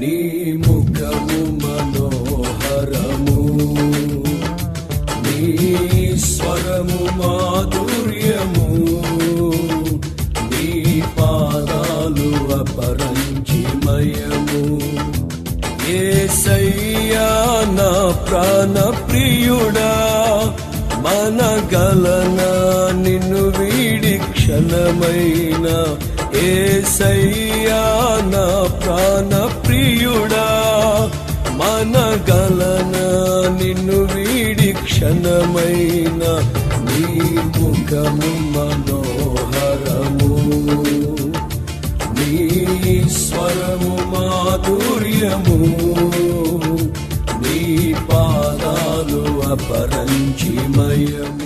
నీ ముఖము మనోహరము. నీ స్వరము మాధుర్యము. నీ పాదాలు అపరంచిమయము ఏసయ్యా నా ప్రాణ ప్రియుడా మనగలనా నిన్ను వీడి క్షణమైన. ఏసయ్యా నా ప్రాణ మనగలనా నిన్ను వీడి క్షణమైన నీ ముఖము మనోహరము. నీ స్వరము మాధుర్యము. నీ పాదాలు అపరంచిమయము.